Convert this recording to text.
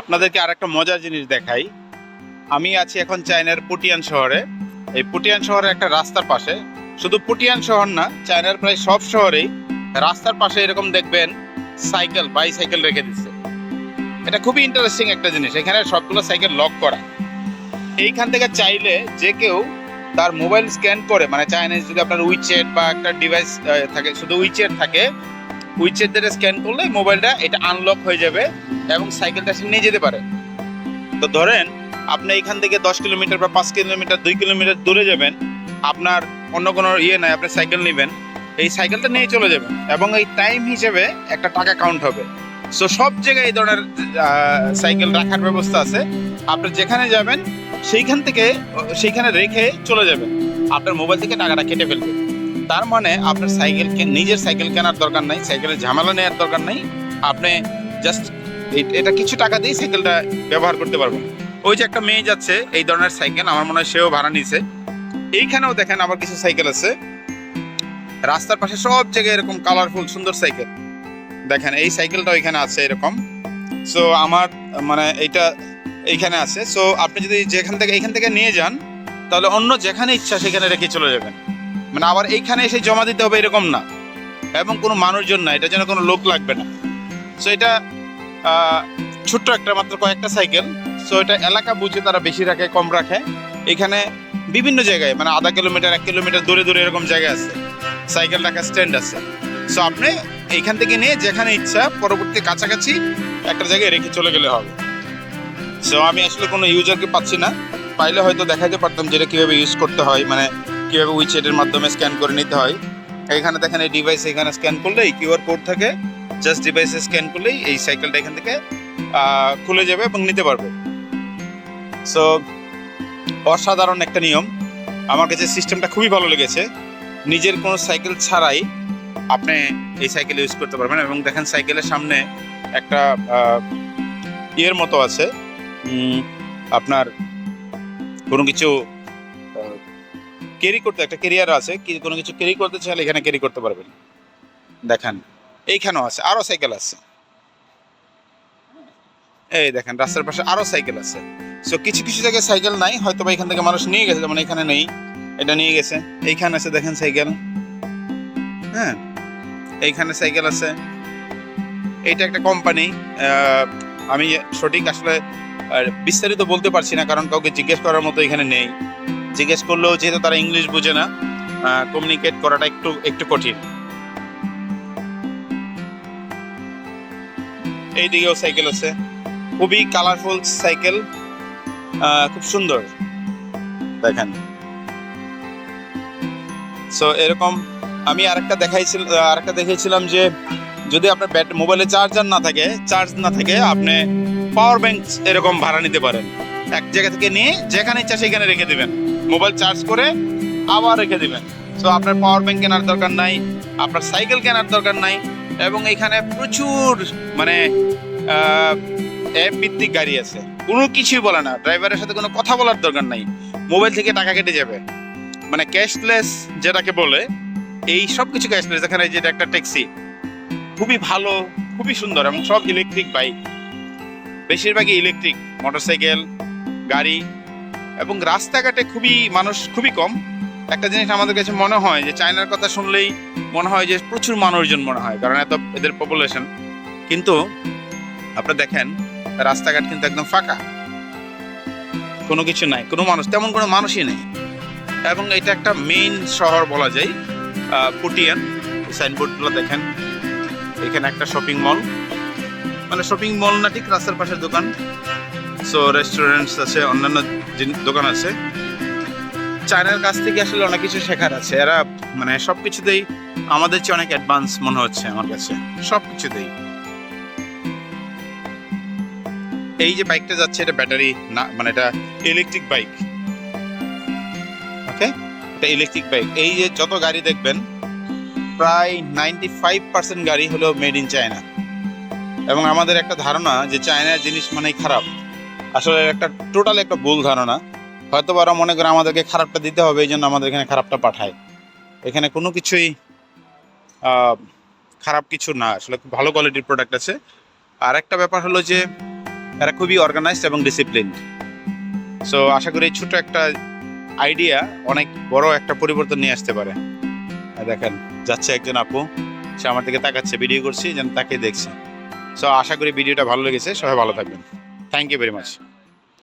আপনাদেরকে আর একটা মজার জিনিস দেখাই। আমি আছি এখন চায়নার পুটিয়ান শহরে। এই পুটিয়ান শহরের একটা রাস্তার পাশে। শুধু পুটিয়ান শহর না, চায়নার প্রায় সব শহরেই রাস্তার পাশে এরকম দেখবেন সাইকেল, বাইসাইকেল রেখে দিচ্ছে। এটা খুবই ইন্টারেস্টিং একটা জিনিস। এখানে সবগুলো সাইকেল লক করা। এইখান থেকে চাইলে যে কেউ তার মোবাইল স্ক্যান করে মানে চাইনিজ যদি আপনার উইচেট বা একটা ডিভাইস থাকে, শুধু উইচেট থাকে উইচেট দিয়ে স্ক্যান করলে মোবাইলটা এটা আনলক হয়ে যাবে এবং সাইকেলটা সে নিয়ে যেতে পারে। তো ধরেন, আপনি এখান থেকে দশ কিলোমিটার বা পাঁচ কিলোমিটার, দুই কিলোমিটার দূরে যাবেন, আপনার অন্য কোনো ইয়ে নাই, আপনি সাইকেল নেবেন, এই সাইকেলটা নিয়ে চলে যাবেন এবং এই টাইম হিসেবে একটা টাকা কাউন্ট হবে। সো সব জায়গায় এই ধরনের সাইকেল রাখার ব্যবস্থা আছে। আপনি যেখানে যাবেন, সেইখান থেকে, সেইখানে রেখে চলে যাবেন। আপনার মোবাইল থেকে টাকাটা কেটে ফেলবে তার মানে আপনার সাইকেল নিজের সাইকেল কেনার দরকার নাই সাইকেলের ঝামেলা নেওয়ার দরকার নাই। আপনি জাস্ট এটা কিছু টাকা দিয়ে সাইকেলটা ব্যবহার করতে পারবেন। ওই যে একটা মেয়ে যাচ্ছে, এই ধরনের সাইকেল আমার মনে হয় সেও ভাড়া নিছে এইখানেও দেখেন আবার কিছু সাইকেল আছে। রাস্তার পাশে সব জায়গায় এরকম কালারফুল সুন্দর সাইকেল দেখেন, এই সাইকেলটা এখানে আছে এরকম। সো আমার মানে এইটা এইখানে আছে। সো আপনি যদি যেখান থেকে এইখান থেকে নিয়ে যান, তাহলে অন্য যেখানে ইচ্ছা সেখানে রেখে চলে যাবেন। মানে আবার এইখানে এসে জমা দিতে হবে এরকম না। এবং কোনো মানুষজন না, এটা যেন কোনো লোক লাগবে না। সো এটা ছোট্ট একটা মাত্র কয়েকটা সাইকেল সো এটা এলাকা বুঝে তারা বেশি রাখে, কম রাখে। এখানে বিভিন্ন জায়গায় মানে আধা কিলোমিটার এক কিলোমিটার দূরে দূরে এরকম জায়গা আছে। সাইকেল রাখার স্ট্যান্ড আছে। সো আপনি এইখান থেকে নিয়ে যেখানে ইচ্ছা পরবর্তী কাছাকাছি একটা জায়গায় রেখে চলে গেলে হবে। সো আমি আসলে কোনো ইউজারকে পাচ্ছি না। পাইলে হয়তো দেখাতে পারতাম যেটা কীভাবে ইউজ করতে হয়। মানে কীভাবে উইচেটের মাধ্যমে স্ক্যান করে নিতে হয়। এখানে দেখেন এই ডিভাইস এখানে স্ক্যান করলেই কিউআর কোড থাকে। জাস্ট ডিভাইসে স্ক্যান করলেই এই সাইকেলটা এখান থেকে খুলে যাবে এবং নিতে পারবে। সো অসাধারণ একটা নিয়ম। আমার কাছে সিস্টেমটা খুবই ভালো লেগেছে। নিজের কোনো সাইকেল ছাড়াই আপনি এই সাইকেল ইউজ করতে পারবেন এবং দেখেন সাইকেলের সামনে একটা ইয়ের মতো আছে। আপনার কোনো কিছু ক্যারি করতে, একটা কেরিয়ার আছে, কি, কোনো কিছু ক্যারি করতে চাইলে এখানে ক্যারি করতে পারবেন। দেখেন, এইখানেও আছে আরও সাইকেল আছে। এই দেখেন, রাস্তার পাশে আরও সাইকেল আছে। সো কিছু কিছু জায়গায় সাইকেল নাই হয়তো বা এখান থেকে মানুষ নিয়ে গেছে, যেমন এখানে নেই, এটা নিয়ে গেছে। এইখানে আছে, দেখেন সাইকেল হ্যাঁ এইখানে সাইকেল আছে। এইটা একটা কোম্পানি আমি সঠিক আসলে বিস্তারিত বলতে পারছি না, কারণ কাউকে জিজ্ঞেস করার মতো এখানে নেই। জিজ্ঞেস করলেও যেহেতু তারা ইংলিশ বুঝে না কমিউনিকেট করাটা একটু একটু কঠিন। এই দিকেও সাইকেল আছে। খুবই কালারফুল সাইকেল খুব সুন্দর। দেখেন। সো এরকম আমি আরেকটা দেখাইছিল, আরেকটা দেখেছিলাম যে যদি আপনার ব্যাট মোবাইলে চার্জার না থাকে চার্জ না থাকে, আপনি পাওয়ার ব্যাংক এরকম ভাড়া নিতে পারেন। এক জায়গা থেকে নিয়ে যেখানে ইচ্ছা সেখানে রেখে দিবেন। মোবাইল চার্জ করে আবার রেখে দিবেন। সো আপনার পাওয়ার ব্যাংক কেনার দরকার নাই, আপনার সাইকেল কেনার দরকার নাই, এবং এখানে প্রচুর মানে অ্যাপ ভিত্তিক গাড়ি আছে। কোনো কিছুই বলে না। ড্রাইভারের সাথে কোনো কথা বলার দরকার নাই। মোবাইল থেকে টাকা কেটে যাবে। মানে ক্যাশলেস যেটাকে বলে, এই সব কিছু ক্যাশলেস এখানে যেটা একটা ট্যাক্সি খুবই ভালো, খুবই সুন্দর, এবং সব ইলেকট্রিক বাইক বেশিরভাগই ইলেকট্রিক মোটরসাইকেল গাড়ি। এবং রাস্তাঘাটে খুবই মানুষ খুবই কম। একটা জিনিস আমাদের কাছে মনে হয় যে চায়নার কথা শুনলেই মনে হয় যে প্রচুর মানুষজন মনে হয়, কারণ এত এদের পপুলেশন কিন্তু আপনারা দেখেন, রাস্তাঘাট কিন্তু একদম ফাঁকা। কোনো কিছু নাই, কোনো মানুষ, তেমন কোনো মানুষই নেই। এবং এটা একটা মেইন শহর বলা যায় পুটিয়ান সাইনবোর্ডগুলো দেখেন। এখানে একটা শপিং মল মানে শপিং মল না, ঠিক রাস্তার পাশের দোকান। সো রেস্টুরেন্টস আছে, অন্যান্য দোকান আছে। চায়নার কাছ থেকে আসলে অনেক কিছু শেখার আছে। এরা মানে সব কিছুতেই আমাদের চেয়ে অনেক অ্যাডভান্স মনে হচ্ছে আমার কাছে। সব কিছুতেই এই যে বাইকটা যাচ্ছে, এটা ব্যাটারি না মানে এটা ইলেকট্রিক বাইক ওকে এটা ইলেকট্রিক বাইক এই যে যত গাড়ি দেখবেন, প্রায় নাইনটি ফাইভ পার্সেন্ট গাড়ি হলো মেড ইন চায়না এবং আমাদের একটা ধারণা যে চায়নার জিনিস মানেই খারাপ। আসলে একটা টোটাল একটা ভুল ধারণা। হয়তো ওরা মনে করে আমাদেরকে খারাপটা দিতে হবে এই জন্য আমাদের এখানে খারাপটা পাঠায়। এখানে কোনো কিছুই খারাপ কিছু না। আসলে খুব ভালো কোয়ালিটির প্রোডাক্ট আছে। আর একটা ব্যাপার হলো যে, এরা খুবই অর্গানাইজড এবং ডিসিপ্লিন সো আশা করি এই ছোট একটা আইডিয়া অনেক বড় একটা পরিবর্তন নিয়ে আসতে পারে। দেখেন, যাচ্ছে একজন আপু। সে আমার দিকে তাকাচ্ছে ভিডিও করছি, যেন তাকে দেখছি। সো আশা করি ভিডিওটা ভালো লেগেছে। সবাই ভালো থাকবেন। Thank you very much